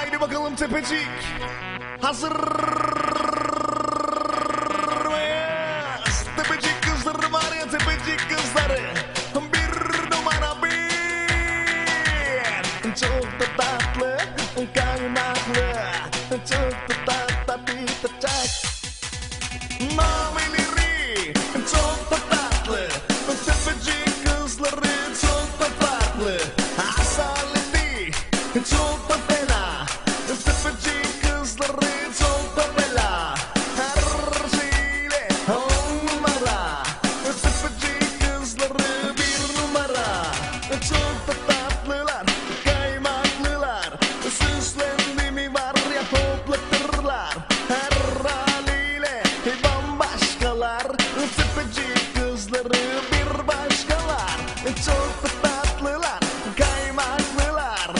Haydi bakalım tepecik. Hazır mıyız? Tepecik kızları var ya tepecik kızları. Bir numara bir. Çok da tatlı, kaymaklı. Çok da tatlı bir taçak. Mameleri çok da tatlı. Tepecik kızları çok da tatlı. Asaleti çok çok da tatlılar Kaymaklılar. Süslendi mi var ya toplatırlar. Her haliyle bambaşkalar. Tepeci kızları bir başkalar. Çok da tatlılar Kaymaklılar.